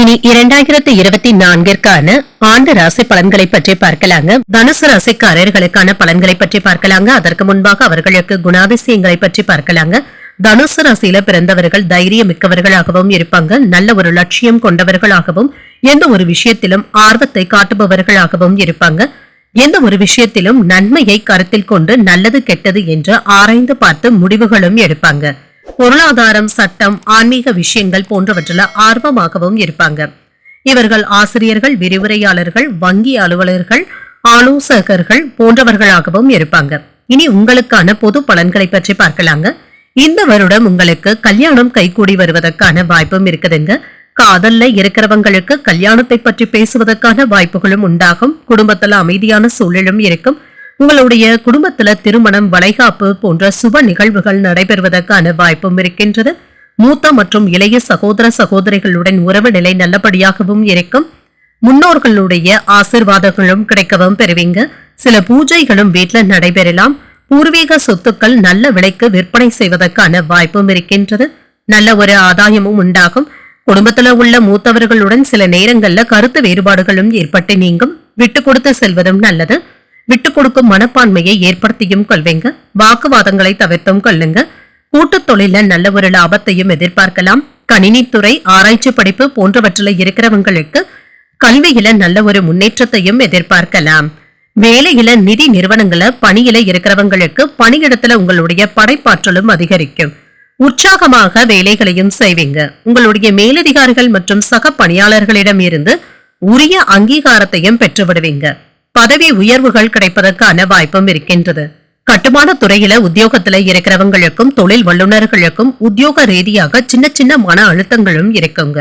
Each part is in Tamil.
இனி இரண்டாயிரத்தி இருபத்தி நான்கிற்கான ஆண்டு ராசி பலன்களை பற்றி பார்க்கலாங்க. தனுசு ராசிக்காரர்களுக்கான பலன்களை பற்றி பார்க்கலாங்க. அதற்கு முன்பாக அவர்களுக்கு குணாதிசயங்களை பற்றி பார்க்கலாங்க. தனுசு ராசியில பிறந்தவர்கள் தைரியம் மிக்கவர்களாகவும் இருப்பாங்க. நல்ல ஒரு லட்சியம் கொண்டவர்களாகவும் எந்த ஒரு விஷயத்திலும் ஆர்வத்தை காட்டுபவர்களாகவும் இருப்பாங்க. எந்த ஒரு விஷயத்திலும் நன்மையை கருத்தில் கொண்டு நல்லது கெட்டது என்று ஆராய்ந்து பார்த்து முடிவுகளும் எடுப்பாங்க. பொருளாதாரம் சட்டம் ஆன்மீக விஷயங்கள் போன்றவற்றில் ஆர்வமாகவும் இருப்பாங்க. இவர்கள் ஆசிரியர்கள் விரிவுரையாளர்கள் வங்கி அலுவலர்கள் ஆலோசகர்கள் போன்றவர்களாகவும் இருப்பாங்க. இனி உங்களுக்கான பொது பலன்களை பற்றி பார்க்கலாங்க. இந்த வருடம் உங்களுக்கு கல்யாணம் கைகூடி வருவதற்கான வாய்ப்பும் இருக்குதுங்க. காதல்ல இருக்கிறவங்களுக்கு கல்யாணத்தை பற்றி பேசுவதற்கான வாய்ப்புகளும் உண்டாகும். குடும்பத்துல அமைதியான சூழலும் இருக்கும். உங்களுடைய குடும்பத்துல திருமணம் வளைகாப்பு போன்ற சுப நிகழ்வுகள் நடைபெறுவதற்கான வாய்ப்பும் இருக்கின்றது. மூத்த மற்றும் இளைய சகோதர சகோதரிகளுடன் உறவு நிலை நல்லபடியாகவும் இருக்கும். முன்னோர்களுடைய ஆசிர்வாதங்களும் கிடைக்கவும் பெறுவீங்க. சில பூஜைகளும் வீட்ல நடைபெறலாம். பூர்வீக சொத்துக்கள் நல்ல விலைக்கு விற்பனை செய்வதற்கான வாய்ப்பும் இருக்கின்றது. நல்ல ஒரு ஆதாயமும் உண்டாகும். குடும்பத்துல உள்ள மூத்தவர்களுடன் சில நேரங்களில் கருத்து வேறுபாடுகளும் ஏற்பட்டு நீங்கும். விட்டு கொடுத்து செல்வதும் நல்லது. விட்டு கொடுக்கும் மனப்பான்மையை ஏற்படுத்தியும் கொள்வீங்க. வாக்குவாதங்களை தவிர்த்தும் கொள்ளுங்க. கூட்டுத் தொழில நல்ல ஒரு லாபத்தையும் எதிர்பார்க்கலாம். கணினித்துறை ஆராய்ச்சி படிப்பு போன்றவற்றில் இருக்கிறவங்களுக்கு கல்வியில நல்ல ஒரு முன்னேற்றத்தையும் எதிர்பார்க்கலாம். வேலையில நிதி நிறுவனங்கள பணியில இருக்கிறவங்களுக்கு பணியிடத்துல உங்களுடைய படைப்பாற்றலும் அதிகரிக்கும். உற்சாகமாக வேலைகளையும் செய்வீங்க. உங்களுடைய மேலதிகாரிகள் மற்றும் சக பணியாளர்களிடம் இருந்து உரிய அங்கீகாரத்தையும் பெற்று விடுவீங்க பதவி உயர்வுகள் கிடைப்பதற்கான வாய்ப்பும் இருக்கின்றது. கட்டுமான துறையில உத்தியோகத்துல இருக்கிறவங்களுக்கும் தொழில் வல்லுநர்களுக்கும் உத்தியோக ரீதியாக சின்ன சின்ன மன அழுத்தங்களும் இருக்குங்க.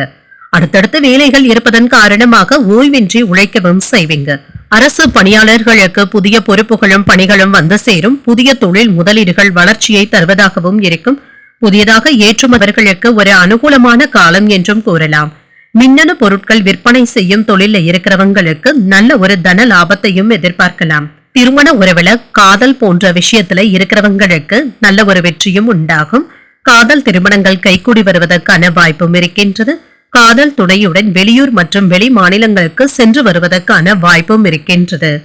அடுத்தடுத்த வேலைகள் இருப்பதன் காரணமாக ஓய்வின்றி உழைக்கவும் செய்வீங்க. அரசு பணியாளர்களுக்கு புதிய பொறுப்புகளும் பணிகளும் வந்து சேரும். புதிய தொழில் முதலீடுகள் வளர்ச்சியை தருவதாகவும் இருக்கும். புதியதாக ஏற்றுமவர்களுக்கு ஒரு அனுகூலமான காலம் என்றும் கூறலாம். மின்னணு பொருட்கள் விற்பனை செய்யும் தொழில இருக்கிறவங்களுக்கு நல்ல ஒரு தன லாபத்தையும் எதிர்பார்க்கலாம். திருமண உறவுல காதல் போன்ற விஷயத்துல இருக்கிறவங்களுக்கு நல்ல ஒரு வெற்றியும் உண்டாகும். காதல் திருமணங்கள் கைகூடி வருவதற்கான வாய்ப்பும் இருக்கின்றது. காதல் துணையுடன் வெளியூர் மற்றும் வெளி மாநிலங்களுக்கு சென்று வருவதற்கான வாய்ப்பும் இருக்கின்றது.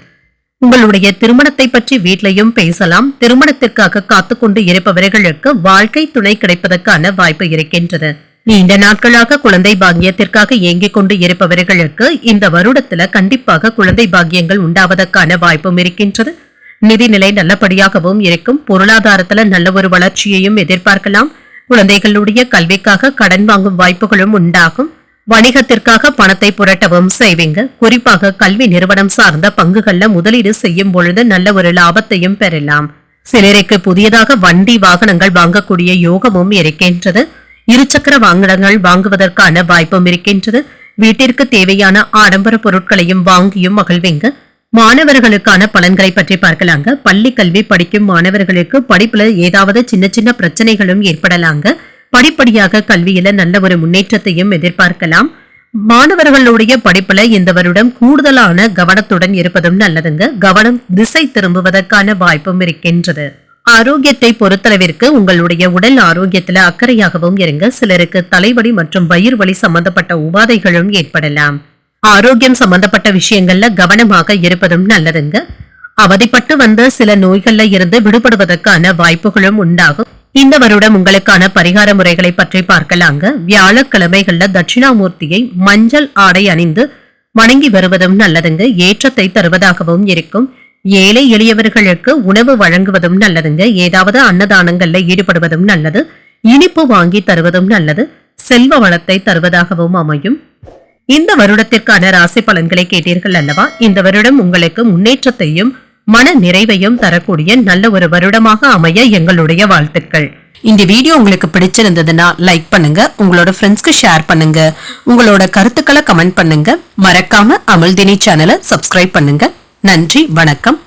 உங்களுடைய திருமணத்தை பற்றி வீட்டிலையும் பேசலாம். திருமணத்திற்காக காத்துக்கொண்டு இருப்பவர்களுக்கு வாழ்க்கை துணை கிடைப்பதற்கான வாய்ப்பு இருக்கின்றது. நீண்ட நாட்களாக குழந்தை பாக்கியத்திற்காக ஏங்கிக் கொண்டு இருப்பவர்களுக்கு இந்த வருடத்துல கண்டிப்பாக குழந்தை பாக்கியங்கள் உண்டாவதற்கான வாய்ப்பும் இருக்கின்றது. நிதிநிலை நல்லபடியாகவும் இருக்கும். பொருளாதாரத்துல நல்ல ஒரு வளர்ச்சியையும் எதிர்பார்க்கலாம். குழந்தைகளுடைய கல்விக்காக கடன் வாங்கும் வாய்ப்புகளும் உண்டாகும். வணிகத்திற்காக பணத்தை புரட்டவும் செய்வீங்க. குறிப்பாக கல்வி நிறுவனம் சார்ந்த பங்குகள்ல முதலீடு செய்யும் பொழுது நல்ல ஒரு லாபத்தையும் பெறலாம். சிலருக்கு புதியதாக வண்டி வாகனங்கள் வாங்கக்கூடிய யோகமும் இருக்கின்றது. இருசக்கர வாகனங்கள் வாங்குவதற்கான வாய்ப்பும் இருக்கின்றது. வீட்டிற்கு தேவையான ஆடம்பர பொருட்களையும் வாங்கியும் மகிழ்வீங்க. மாணவர்களுக்கான பலன்களை பற்றி பார்க்கலாங்க. பள்ளி கல்வி படிக்கும் மாணவர்களுக்கு படிப்புல ஏதாவது சின்ன சின்ன பிரச்சனைகளும் ஏற்படலாங்க. படிப்படியாக கல்வியில நல்ல ஒரு முன்னேற்றத்தையும் எதிர்பார்க்கலாம். மாணவர்களுடைய படிப்புல இந்த வருடம் கூடுதலான கவனத்துடன் இருப்பதும் நல்லதுங்க. கவனம் திசை திரும்புவதற்கான வாய்ப்பும் இருக்கின்றது. ஆரோக்கியத்தை பொறுத்தளவிற்கு உங்களுடைய உடல் ஆரோக்கியத்துல அக்கறையாகவும் இருங்க. சிலருக்கு தலைவலி மற்றும் வயிறு வலி சம்பந்தப்பட்ட உபாதைகளும் ஏற்படலாம். ஆரோக்கியம் சம்பந்தப்பட்ட விஷயங்கள்ல கவனமாக இருப்பதும் நல்லதுங்க. அவதிப்பட்டு வந்த சில நோய்கள்ல இருந்து விடுபடுவதற்கான வாய்ப்புகளும் உண்டாகும். இந்த வருடம் உங்களுக்கான பரிகார முறைகளை பற்றி பார்க்கலாங்க. வியாழக்கிழமைகள்ல தட்சிணாமூர்த்தியை மஞ்சள் ஆடை அணிந்து வணங்கி வருவதும் நல்லதுங்க. ஏற்றத்தை தருவதாகவும் இருக்கும். ஏழை எளியவர்களுக்கு உணவு வழங்குவதும் நல்லதுங்க. ஏதாவது அன்னதானங்கள்ல ஈடுபடுவதும் நல்லது. இனிப்பு வாங்கி தருவதும் நல்லது. செல்வ வளத்தை தருவதாகவும் அமையும். இந்த வருடத்திற்கான ராசி பலன்களை கேட்டீர்கள் அல்லவா? இந்த வருடம் உங்களுக்கு முன்னேற்றத்தையும் மன நிறைவையும் தரக்கூடிய நல்ல ஒரு வருடமாக அமைய எங்களுடைய வாழ்த்துக்கள். இந்த வீடியோ உங்களுக்கு பிடிச்சிருந்ததுன்னா லைக் பண்ணுங்க. உங்களோட ஃப்ரெண்ட்ஸ்க்கு ஷேர் பண்ணுங்க. உங்களோட கருத்துக்களை கமெண்ட் பண்ணுங்க. மறக்காம அமிழ்தினி சேனலை சப்ஸ்கிரைப் பண்ணுங்க. நன்றி வணக்கம்.